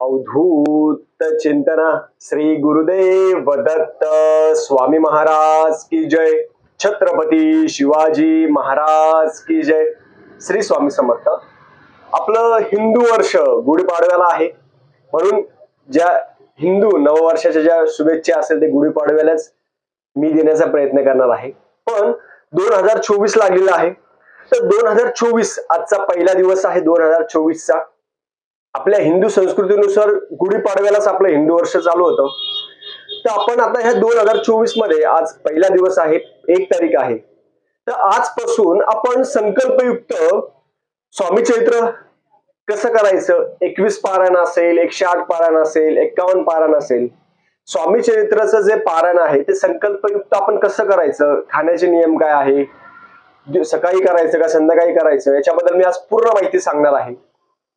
अवधूत चिंतना श्री गुरुदेव दत्त स्वामी महाराज की जय. छत्रपती शिवाजी महाराज की जय. श्री स्वामी समर्थ. आपलं हिंदू वर्ष गुढीपाडव्याला आहे. म्हणून ज्या हिंदू नववर्षाच्या ज्या शुभेच्छा असेल ते गुढीपाडव्यालाच मी देण्याचा प्रयत्न करणार आहे. पण दोन हजार चोवीस लागलेला आहे. तर दोन हजार चोवीस आजचा पहिला दिवस आहे दोन हजार चोवीसचा. आपल्या हिंदू संस्कृतीनुसार गुढीपाडव्यालाच आपलं हिंदू वर्ष चालू होतं. तर आपण आता ह्या दोन हजार चोवीसमध्ये आज पहिला दिवस आहे एक तारीख आहे. तर आजपासून आपण संकल्पयुक्त स्वामी चैत्र कसं करायचं? एकवीस पारायण असेल एकशे आठ पारायण असेल एक्कावन्न पारायण असेल. स्वामी चरित्राचं जे पारायण आहे ते संकल्पयुक्त आपण कसं करायचं? खाण्याचे नियम काय आहे? सकाळी करायचं का संध्याकाळी करायचं? याच्याबद्दल मी आज पूर्ण माहिती सांगणार आहे.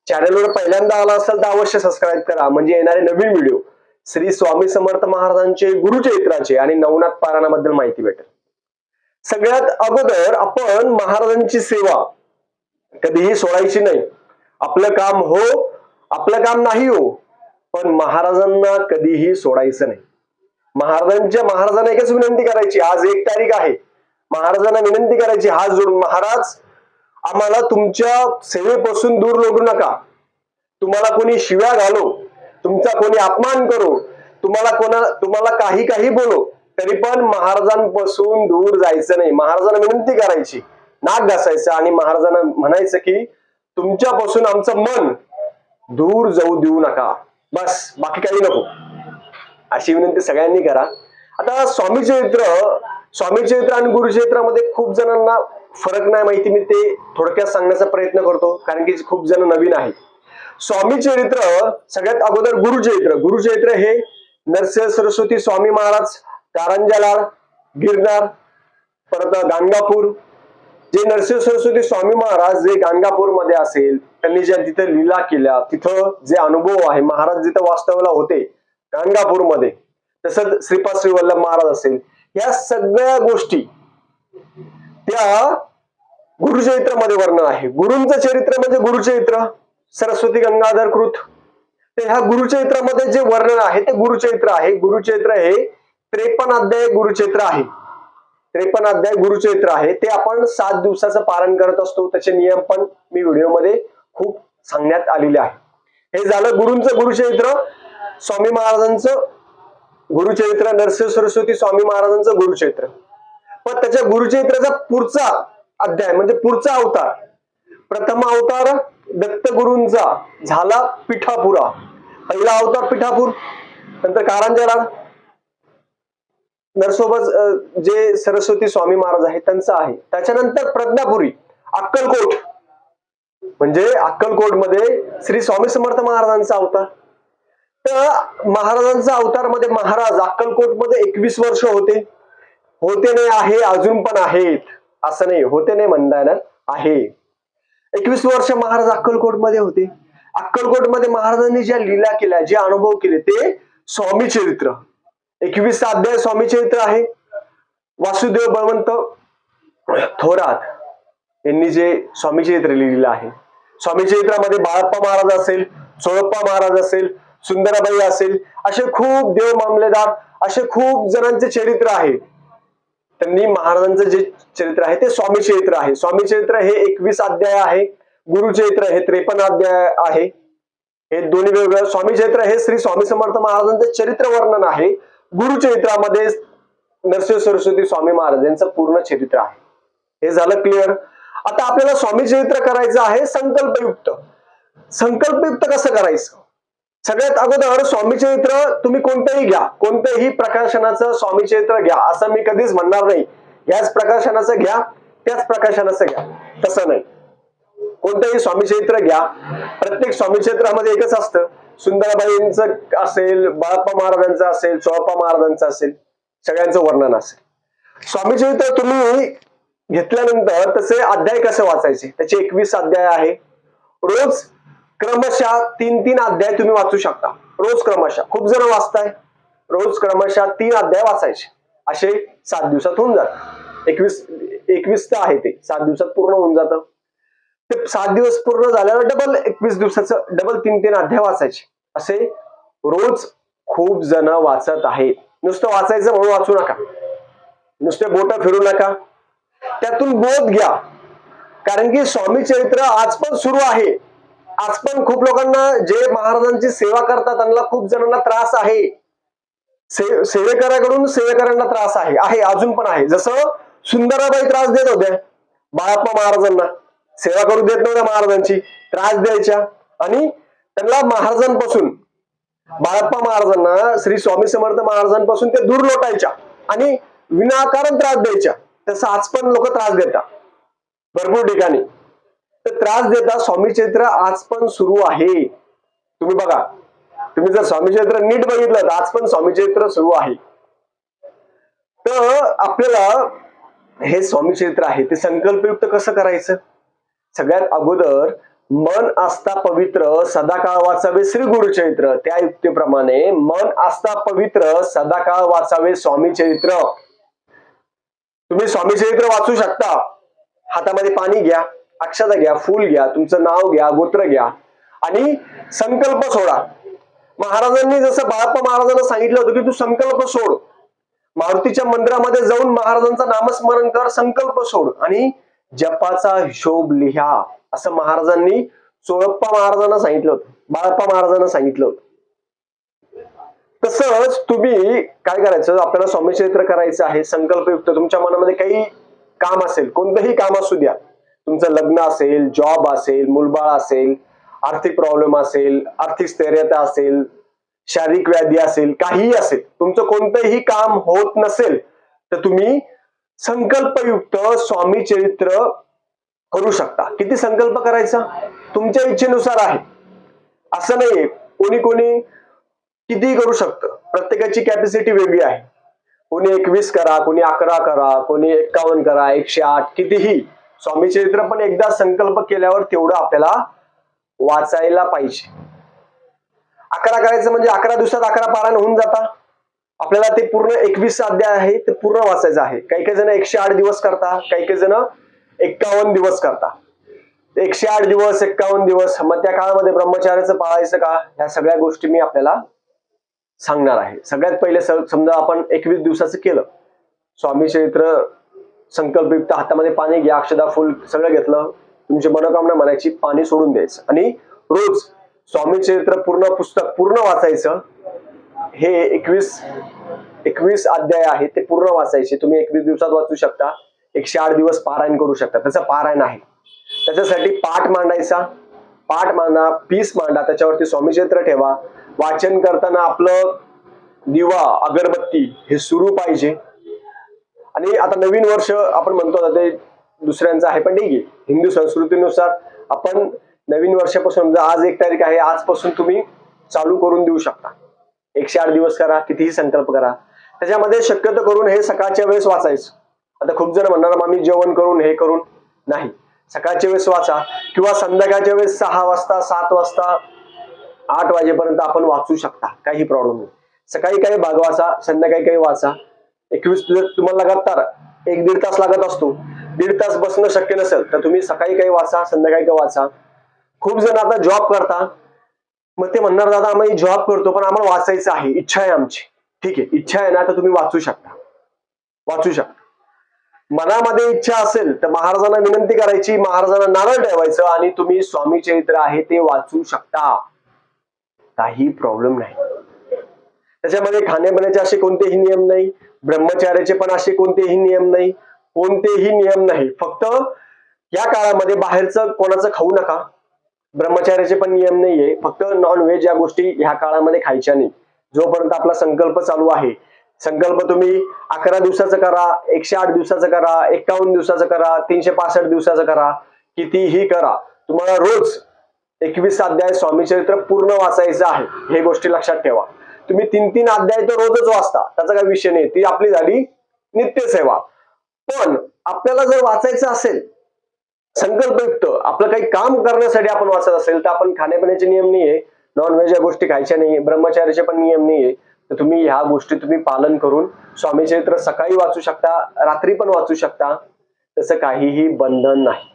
चॅनलवर पहिल्यांदा आला असेल तर अवश्य सबस्क्राईब करा. म्हणजे येणारे नवीन व्हिडिओ श्री स्वामी समर्थ महाराजांचे गुरुचरित्राचे आणि नवनाथ पारायणाबद्दल माहिती भेटेल. सगळ्यात अगोदर आपण महाराजांची सेवा. कधीही सोडायची नाही. आपलं काम हो आपलं काम नाही हो पण महाराजांना कधीही सोडायचं नाही. महाराजांच्या महाराजांना एकच विनंती करायची आज एक तारीख आहे. महाराजांना विनंती करायची हात जोडून महाराज आम्हाला तुमच्या सेवेपासून दूर लोटू नका. तुम्हाला कोणी शिव्या घालो तुमचा कोणी अपमान करो तुम्हाला कोणा तुम्हाला काही काही बोलो तरी पण महाराजांपासून दूर जायचं नाही. महाराजांना विनंती करायची नाक घासायचं आणि महाराजांना म्हणायचं की तुमच्यापासून आमचं मन दूर जाऊ देऊ नका. बस बाकी काही नको. अशी विनंती सगळ्यांनी करा. आता स्वामी चरित्र स्वामी चरित्र आणि गुरुचरित्रामध्ये खूप जणांना फरक नाही माहिती. मी ते थोडक्यात सांगण्याचा प्रयत्न करतो कारण की खूप जण नवीन आहेत. स्वामी चरित्र सगळ्यात अगोदर गुरुचरित्र गुरुचरित्र हे नरसिंह सरस्वती स्वामी महाराज कारंजालाल गिरनार परत गाणगापूर जे नरसिंह सरस्वती स्वामी महाराज जे गाणगापूरमध्ये असेल त्यांनी ज्या तिथे लीला केल्या तिथं जे अनुभव आहे महाराज जिथं वास्तव्याला होते गाणगापूरमध्ये तसंच श्रीपाद श्री वल्लभ महाराज असेल या सगळ्या गोष्टी त्या गुरुचरित्रामध्ये वर्णन आहे. गुरुंचं चरित्र म्हणजे गुरुचरित्र. सरस्वती गंगाधर कृत. तर ह्या गुरुचरित्रामध्ये जे वर्णन आहे ते गुरुचरित्र आहे. गुरुचरित्र हे त्रेपन्न अध्याय गुरुचरित्र आहे. त्रेपन्न अध्याय गुरुचरित्र आहे. ते आपण सात दिवसाचं पालन करत असतो. त्याचे नियम पण मी व्हिडिओमध्ये खूप सांगण्यात आलेले आहे. हे झालं गुरुंचं गुरुचरित्र. स्वामी महाराजांचं गुरुचरित्र नरसिंह सरस्वती स्वामी महाराजांचं गुरुचरित्र. पण त्याच्या गुरुचरित्राचा पुढचा अध्याय म्हणजे पुढचा अवतार प्रथम अवतार दत्तगुरूंचा झाला पिठापुरा. पहिला अवतार पिठापूर नंतर कारांजरा नरसोबत जे सरस्वती स्वामी महाराज आहेत त्यांचं आहे. त्याच्यानंतर प्रज्ञापुरी अक्कलकोट. म्हणजे अक्कलकोटमध्ये श्री स्वामी समर्थ महाराजांचा अवतार. तर महाराजांचा अवतारमध्ये महाराज अक्कलकोटमध्ये एकवीस वर्ष होते. होते नाही आहे अजून पण आहेत. असं नाही होते नाही म्हणता येणार आहे. एकवीस वर्ष महाराज अक्कलकोटमध्ये होते. अक्कलकोटमध्ये महाराजांनी ज्या लीला केल्या जे अनुभव केले ते स्वामी चरित्र. एकवीस अध्याय स्वामी चरित्र आहे. वासुदेव बळवंत थोरात यांनी जे स्वामी चरित्र लिहिलेलं आहे. स्वामी चरित्रामध्ये बाळप्पा महाराज असेल सोळप्पा महाराज असेल सुंदराबाई असेल असे खूप देव मामलेदार असे खूप जणांचे चरित्र आहे. त्यांनी महाराजांचं जे चरित्र आहे ते स्वामी चरित्र आहे. स्वामी चरित्र हे एकवीस अध्याय आहे गुरुचरित्र हे त्रेपन्न अध्याय आहे. हे दोन्ही वेगवेगळं स्वामी चरित्र हे श्री स्वामी समर्थ महाराजांचं चरित्र वर्णन आहे. गुरुचरित्रामध्ये नरसिंह सरस्वती स्वामी महाराज यांचं पूर्ण चरित्र आहे. हे झालं क्लिअर आता आपल्याला स्वामी चरित्र करायचं आहे संकल्पयुक्त. संकल्पयुक्त कसं करायचं? सगळ्यात अगोदर स्वामी चरित्र तुम्ही कोणतंही घ्या. कोणत्याही प्रकाशनाचं स्वामी चरित्र घ्या. असं मी कधीच म्हणणार नाही. याच प्रकाशनाचं घ्या त्याच प्रकाशनाचं घ्या. तसं नाही. कोणतंही स्वामी चरित्र घ्या. प्रत्येक स्वामी चरित्रामध्ये एकच असतं. सुंदराबाईंचं असेल बाळप्पा महाराजांचं असेल चोळप्पा महाराजांचं असेल सगळ्यांचं वर्णन असेल. स्वामी चरित्र तुम्ही घेतल्यानंतर तसे अध्याय कसे वाचायचे? त्याचे एकवीस अध्याय आहे. रोज क्रमशः तीन तीन अध्याय तुम्ही वाचू शकता. रोज क्रमशः. खूप जण वाचताय. रोज क्रमशः तीन अध्याय वाचायचे. असे सात दिवसात होऊन जात एकवीस एकवीस तर आहे ते. सात दिवसात पूर्ण होऊन जातं. ते सात दिवस पूर्ण झाल्यावर डबल एकवीस दिवसाचं डबल तीन तीन अध्याय वाचायचे. असे रोज खूप जण वाचत आहेत. नुसतं वाचायचं म्हणून वाचू नका. नुसते बोट फिरू नका. त्यातून बोध घ्या. कारण की स्वामी चरित्र आज पण सुरू आहे. आज पण खूप लोकांना जे महाराजांची सेवा करतात त्यांना खूप जणांना त्रास आहे. से- सेवेकऱ्याकडून सेवेकऱ्यांना त्रास आहे आहे अजून पण आहे. जसं सुंदराबाई त्रास देत होत्या बाळाप्पा महाराजांना. सेवा करू देत नव्हत्या महाराजांची त्रास द्यायच्या. आणि त्यांना महाराजांपासून बाळाप्पा महाराजांना श्री स्वामी समर्थ महाराजांपासून ते दूर लोटायच्या. आणि विनाकारण त्रास द्यायच्या. तसं आज पण लोक त्रास देतात. भरपूर ठिकाणी. तर त्रास देता स्वामी चरित्र आज पण सुरू आहे. तुम्ही बघा. तुम्ही जर स्वामी चरित्र नीट बघितलं तर आज पण स्वामी चरित्र सुरू आहे. तर आपल्याला हे स्वामी चरित्र आहे. ते संकल्पयुक्त कसं करायचं? सगळ्यात अगोदर मन आस्था पवित्र सदाकाळ वाचावे श्री गुरुचरित्र त्या युक्तीप्रमाणे मन आस्था पवित्र सदाकाळ वाचावे स्वामी चरित्र. तुम्ही स्वामी चरित्र वाचू शकता. हातामध्ये पाणी घ्या. अक्षता घ्या फूल घ्या तुमचं नाव घ्या गोत्र घ्या. आणि संकल्प सोडा. महाराजांनी जसं बाळप्पा महाराजांना सांगितलं होतं की तू संकल्प सोड. मारुतीच्या मंदिरामध्ये जाऊन महाराजांचं नामस्मरण कर संकल्प सोड आणि जपाचा हिशोब लिहा असं महाराजांनी चोळप्पा महाराजांना सांगितलं होतं. बाळप्पा महाराजांना सांगितलं होतं. तसंच तुम्ही काय करायचं? आपल्याला स्वामी चरित्र करायचं आहे संकल्पयुक्त. तुमच्या मनामध्ये काही काम असेल कोणतंही काम असू द्या. तुमचं लग्न असेल जॉब असेल मुलबाळ असेल आर्थिक प्रॉब्लेम असेल आर्थिक स्थैर्यता असेल शारीरिक व्याधी असेल काहीही असेल तुमचं कोणतंही काम होत नसेल तर तुम्ही संकल्पयुक्त स्वामी चरित्र करू शकता. किती संकल्प करायचा? तुमच्या इच्छेनुसार आहे. असं नाहीये कोणी कोणी कितीही करू शकतं. प्रत्येकाची कॅपॅसिटी वेगळी आहे. कोणी एकवीस करा कोणी अकरा करा कोणी एक्कावन्न करा एकशे आठ कितीही. स्वामी चरित्र पण एकदा संकल्प केल्यावर तेवढं आपल्याला वाचायला पाहिजे. अकरा करायचं म्हणजे अकरा दिवसात अकरा पारायण होऊन जाता. आपल्याला ते पूर्ण एकवीस अध्याय आहे ते पूर्ण वाचायचं आहे. काही काही जण एकशे आठ दिवस करता काही काही जण एक्कावन्न दिवस करता. एकशे आठ दिवस एक्कावन्न दिवस मग त्या काळामध्ये ब्रह्मचार्याचं पाळायचं का? ह्या सगळ्या गोष्टी मी आपल्याला सांगणार आहे. सगळ्यात पहिले समजा आपण एकवीस दिवसाचं केलं. स्वामी चरित्र संकल्पयुक्त हातामध्ये पाणी घ्या अक्षदा फुल सगळं घेतलं. तुमची मनोकामना म्हणायची पाणी सोडून द्यायचं. आणि रोज स्वामी चरित्र पूर्ण पुस्तक पूर्ण वाचायचं हे एकवीस एकवीस अध्याय आहे ते पूर्ण वाचायचे. तुम्ही एकवीस दिवसात वाचू शकता. एकशे आठ दिवस पारायण करू शकता. त्याचं पारायण आहे. त्याच्यासाठी पाठ मांडायचा. पाठ मांडा पीस मांडा. त्याच्यावरती स्वामी चरित्र ठेवा. वाचन करताना आपलं दिवा अगरबत्ती हे सुरू पाहिजे. आणि आता नवीन वर्ष आपण म्हणतो आता ते दुसऱ्यांचं आहे पण ठीक आहे. हिंदू संस्कृतीनुसार आपण नवीन वर्षापासून आज एक तारीख आहे आजपासून तुम्ही चालू करून देऊ शकता. एकशे आठ दिवस करा कितीही संकल्प करा. त्याच्यामध्ये शक्यतो करून हे सकाळच्या वेळेस वाचायचं. आता खूप जण म्हणणार "मग आम्ही जेवण करून हे करून. नाही. सकाळच्या वेळेस वाचा किंवा संध्याकाळच्या वेळेस सहा वाजता सात वाजता आठ वाजेपर्यंत आपण वाचू शकता. काही प्रॉब्लेम नाही. सकाळी काही भाग वाचा संध्याकाळी काही वाचा. एकवीस जर तुम्हाला लगातार एक दीड तास लागत असतो. दीड तास बसणं शक्य नसेल तर तुम्ही सकाळी काही वाचा संध्याकाळी काही वाचा. खूप जण आता जॉब करता. मग ते म्हणणार दादा आम्ही जॉब करतो पण आम्हाला वाचायचं आहे. इच्छा आहे आमची. ठीक आहे इच्छा आहे ना तर तुम्ही वाचू शकता. वाचू शकता. मनामध्ये इच्छा असेल तर महाराजांना विनंती करायची महाराजांना नारळ ठेवायचं आणि तुम्ही स्वामी चरित्र आहे ते वाचू शकता. काही प्रॉब्लेम नाही. त्याच्यामध्ये खाण्यापिण्याचे असे कोणतेही नियम नाही. ब्रह्मचार्याचे पण असे कोणतेही नियम नाही कोणतेही नियम नाही. फक्त या काळामध्ये बाहेरचं कोणाचं खाऊ नका. ब्रह्मचार्याचे पण नियम नाहीये. फक्त नॉनव्हेज या गोष्टी ह्या काळामध्ये खायच्या नाही. जोपर्यंत आपला संकल्प चालू आहे. संकल्प तुम्ही अकरा दिवसाचा करा एकशे आठ दिवसाचा करा एकावन्न दिवसाचा करा तीनशे पासष्ट दिवसाचा करा कितीही करा. तुम्हाला रोज एकवीस अध्याय स्वामी चरित्र पूर्ण वाचायचं आहे. हे गोष्टी लक्षात ठेवा. तुम्ही तीन तीन अध्याय तर रोजच वाचता. त्याचा काही विषय नाही. ती आपली झाली नित्यसेवा. पण आपल्याला जर वाचायचं असेल संकल्पयुक्त आपलं काही काम करण्यासाठी आपण वाचत असेल तर आपण खाण्यापिण्याचे नियम नाहीये. नॉनव्हेज या गोष्टी खायच्या नाहीये. ब्रह्मचार्याचे पण नियम नाहीये. तर तुम्ही ह्या गोष्टी तुम्ही पालन करून स्वामी चरित्र सकाळी वाचू शकता रात्री पण वाचू शकता. तसं काहीही बंधन नाही.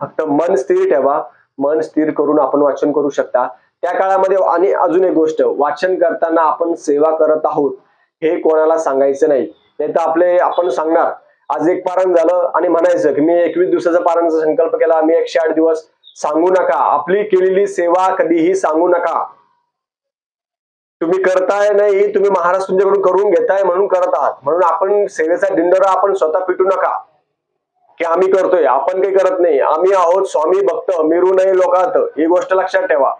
फक्त मन स्थिर ठेवा. मन स्थिर करून आपण वाचन करू शकता. त्या काळामध्ये आणि अजून एक गोष्ट वाचन करताना आपण सेवा करत आहोत हे कोणाला सांगायचं नाही. नाही तर आपले आपण सांगणार. आज एक पारण झालं आणि म्हणायचं की मी एकवीस दिवसाचा पारणचा संकल्प केला मी एकशे आठ दिवस सांगू नका. आपली केलेली सेवा कधीही सांगू नका. तुम्ही करताय नाही तुम्ही महाराज तुमच्याकडून करून घेताय म्हणून करत आहात. म्हणून आपण सेवेचा डिंडोरा आपण स्वतः पिटू नका. की आम्ही करतोय आपण काही करत नाही. आम्ही आहोत स्वामी भक्त मिरू नये लोकात. ही गोष्ट लक्षात ठेवा.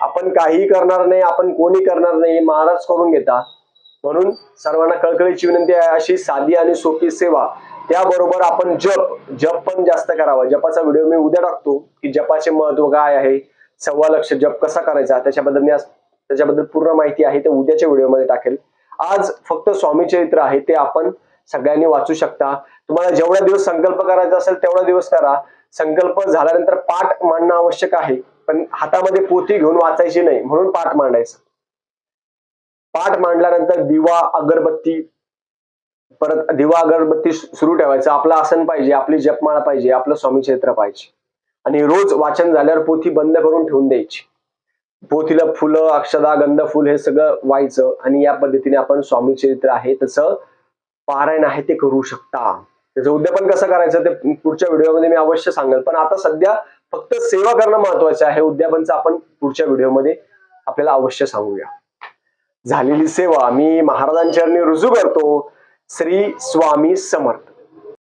आपण काही करणार नाही आपण कोणी करणार नाही महाराज करून घेता. म्हणून सर्वांना कळकळीची विनंती आहे अशी साधी आणि सोपी सेवा. त्याबरोबर आपण जप जप पण जास्त करावा. जपाचा व्हिडिओ मी उद्या टाकतो की जपाचे महत्त्व काय आहे सव्वा लक्ष जप कसा करायचा त्याच्याबद्दल मी आज त्याच्याबद्दल पूर्ण माहिती आहे ते उद्याच्या व्हिडिओमध्ये टाकेल. आज फक्त स्वामी चरित्र आहे ते आपण सगळ्यांनी वाचू शकता. तुम्हाला जेवढा दिवस संकल्प करायचा असेल तेवढा दिवस करा. संकल्प झाल्यानंतर पाठ मांडणं आवश्यक आहे. पण हातामध्ये पोथी घेऊन वाचायची नाही म्हणून पाठ मांडायचं. पाठ मांडल्यानंतर दिवा अगरबत्ती परत दिवा अगरबत्ती सुरू ठेवायचं. आपलं आसन पाहिजे आपली जपमाळा पाहिजे आपलं स्वामी पाहिजे. आणि रोज वाचन झाल्यावर पोथी बंद करून ठेवून द्यायची. पोथीला फुलं अक्षदा गंध फुल हे सगळं व्हायचं आणि या पद्धतीने आपण स्वामी चरित्र आहे तसं पारायण आहे ते करू शकता. त्याचं उद्यापन कसं करायचं ते पुढच्या व्हिडिओमध्ये मी अवश्य सांगेल. पण आता सध्या फक्त सेवा करणं महत्वाचं आहे. उद्यापनचं आपण पुढच्या व्हिडिओमध्ये आपल्याला अवश्य सांगूया. झालेली सेवा मी महाराजांच्या रुजू करतो. श्री स्वामी समर्थ.